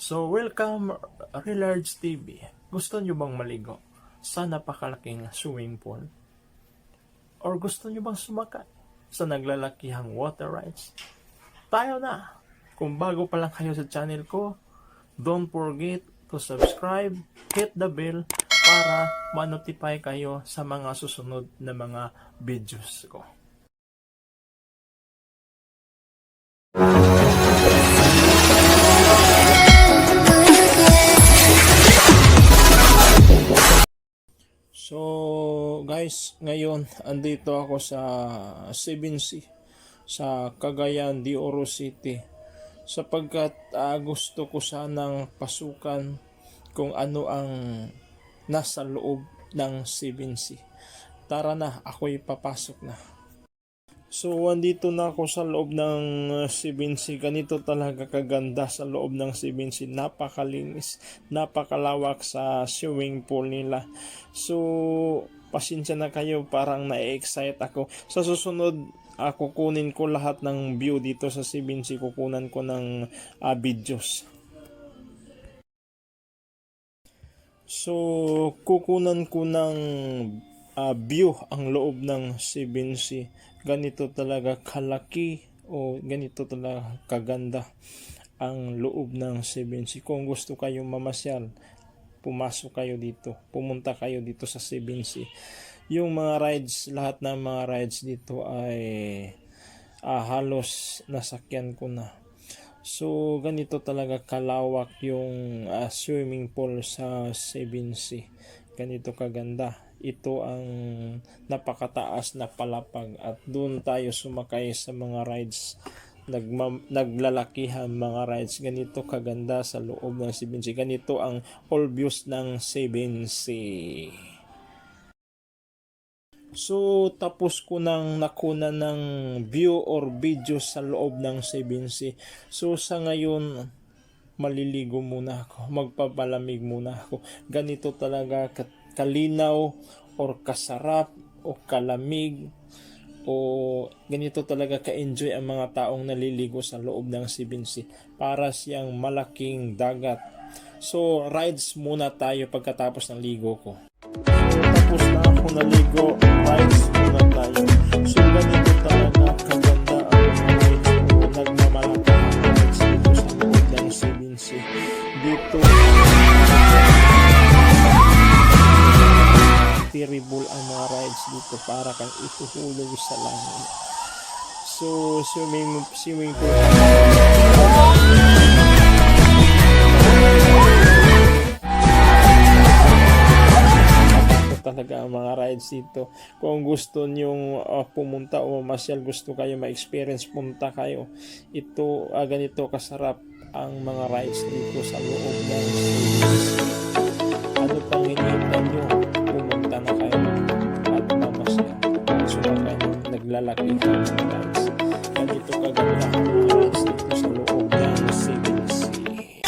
So, welcome Relarge TV. Gusto nyo bang maligo sa napakalaking swimming pool? Or gusto nyo bang sumakay sa naglalakihang water rides? Tayo na! Kung bago pa lang kayo sa channel ko, don't forget to subscribe, hit the bell para ma-notify kayo sa mga susunod na mga videos ko. So, guys, ngayon andito ako sa 7C sa Cagayan de Oro City sapagkat ah, gusto ko sanang pasukan kung ano ang nasa loob ng 7C. Tara na, ako'y papasok na. So, andito na ako sa loob ng uh, 7C. Ganito talaga kaganda sa loob ng 7C. Napakalinis, napakalawak sa swimming pool nila. So, pasensya na kayo, parang na-excite ako. Sa susunod, uh, kukunin ko lahat ng view dito sa 7C. Kukunan ko ng uh, videos. So, kukunan ko ng ah, view ang loob ng 7C. Ganito talaga kalaki o ganito talaga kaganda ang loob ng 7C. Kung gusto kayong mamasyal, pumasok kayo dito. Pumunta kayo dito sa 7C. Yung mga rides, lahat ng mga rides dito ay ah, halos nasakyan ko na. So, ganito talaga kalawak yung ah, swimming pool sa 7C. Ganito kaganda. Ito ang napakataas na palapag at doon tayo sumakay sa mga rides. Nagma- naglalakihan mga rides. Ganito kaganda sa loob ng 7C ganito ang all views ng 7C So, tapos ko nang nakuna ng view or video sa loob ng 7C. So, sa ngayon, maliligo muna ako. Magpapalamig muna ako. Ganito talaga ka- kalinaw or kasarap o kalamig o ganito talaga ka-enjoy ang mga taong naliligo sa loob ng 7C. Para siyang malaking dagat. So, rides muna tayo pagkatapos ng ligo ko. Tapos na ako naligo, rides terrible ang mga rides dito para kang ituhulog sa langit. So, swimming, swimming pool. Talaga ang mga rides dito. Kung gusto nyong uh, pumunta o masyal gusto kayo ma-experience, punta kayo. Ito, ah, ganito kasarap ang mga rides dito sa loob ng naglalagay ka ng lights. Ganito kaganda ang lights dito sa loob na